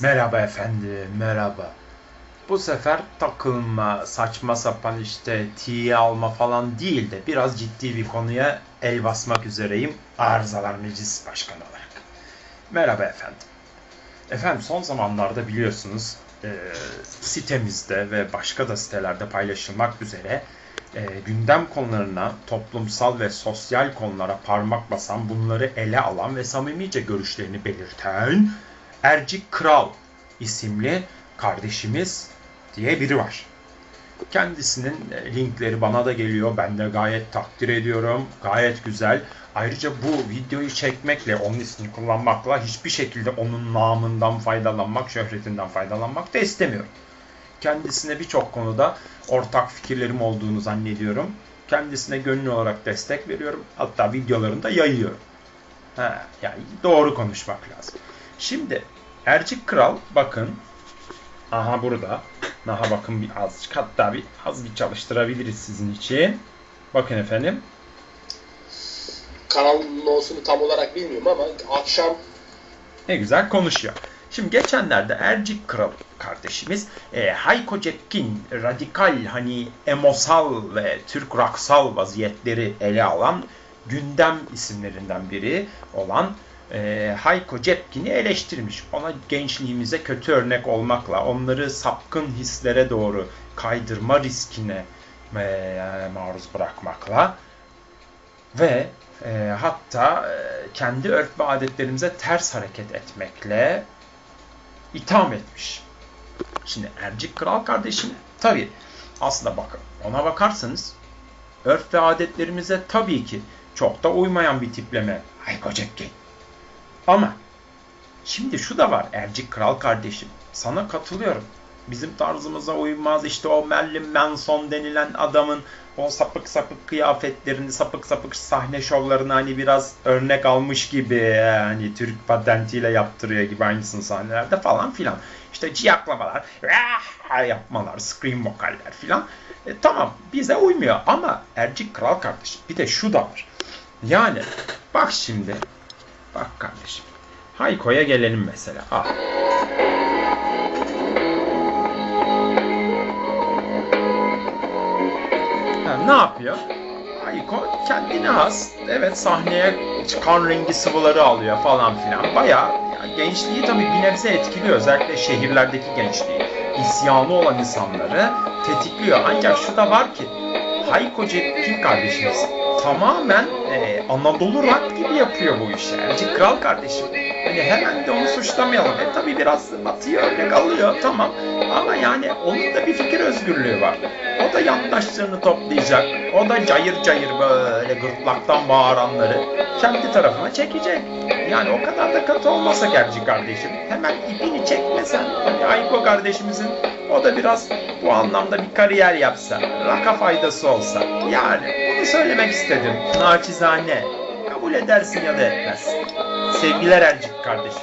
Merhaba efendim, merhaba. Bu sefer takılma, saçma sapan işte tiye alma falan değil de biraz ciddi bir konuya el basmak üzereyim Arızalar Meclisi Başkanı olarak. Merhaba efendim. Efendim son zamanlarda biliyorsunuz e, sitemizde ve başka da sitelerde paylaşılmak üzere e, gündem konularına, toplumsal ve sosyal konulara parmak basan, bunları ele alan ve samimice görüşlerini belirten Ercik Kral isimli kardeşimiz diye biri var. Kendisinin e, linkleri bana da geliyor. Ben de gayet takdir ediyorum. Gayet güzel. Ayrıca bu videoyu çekmekle, onun ismini kullanmakla hiçbir şekilde onun namından faydalanmak, şöhretinden faydalanmak da istemiyorum. Kendisine birçok konuda ortak fikirlerim olduğunu zannediyorum. Kendisine gönüllü olarak destek veriyorum. Hatta videolarını da yayıyorum. Ha, yani doğru konuşmak lazım. Şimdi Ercik Kral bakın aha burada. Aha bakın bir azıcık hatta bir az bir çalıştırabiliriz sizin için. Bakın efendim. Kanalın olsunu tam olarak bilmiyorum ama akşam Ne güzel konuşuyor. Şimdi geçenlerde Ercik Kral kardeşimiz e, Hayko Cepkin radikal hani emosal ve Türk raksal vaziyetleri ele alan gündem isimlerinden biri olan e, Hayko Cepkin'i eleştirmiş. Ona gençliğimize kötü örnek olmakla, onları sapkın hislere doğru kaydırma riskine e, maruz bırakmakla ve e, hatta e, kendi örf ve adetlerimize ters hareket etmekle itham etmiş. Şimdi Ercik Kral kardeşim tabi aslında bakın ona bakarsanız örf ve adetlerimize tabii ki çok da uymayan bir tipleme. Ay Cepkin. Ama şimdi şu da var Ercik Kral kardeşim. Sana katılıyorum. Bizim tarzımıza uymaz işte o Marilyn Manson denilen adamın o sapık sapık kıyafetlerini, sapık sapık sahne şovlarını hani biraz örnek almış gibi hani Türk patentiyle yaptırıyor gibi aynısını sahnelerde falan filan. İşte ciyaklamalar, "Rah!" yapmalar, scream vokaller filan. E, tamam bize uymuyor ama Ercik Kral kardeşim bir de şu da var. Yani bak şimdi bak kardeşim Hayko'ya gelelim mesela. Al. Ha, ne yapıyor? Hayko kendine has. Evet sahneye kan rengi sıvıları alıyor falan filan. Yani gençliği tabii bir nebze etkiliyor. Özellikle şehirlerdeki gençliği. İsyanı olan insanları tetikliyor. Ancak şu da var ki Hayko Cepkin kardeşimiz tamamen e, Anadolu rock gibi yapıyor bu işi. Ercik Kral kardeşim. Hani hemen de onu suçlamayalım. E tabi biraz batıyı örnek alıyor tamam. Ama yani onun da bir fikir özgürlüğü var. O da yandaşlarını toplayacak. O da cayır cayır böyle gırtlaktan bağıranları kendi tarafına çekecek. Yani o kadar da katı olmasa gerçi kardeşim. Hemen ipini çekmesen hani Ayko kardeşimizin o da biraz bu anlamda bir kariyer yapsa, raka faydası olsa. Yani söylemek istedim. Naçizane. Kabul edersin ya da etmezsin. Sevgiler Ercik kardeşim.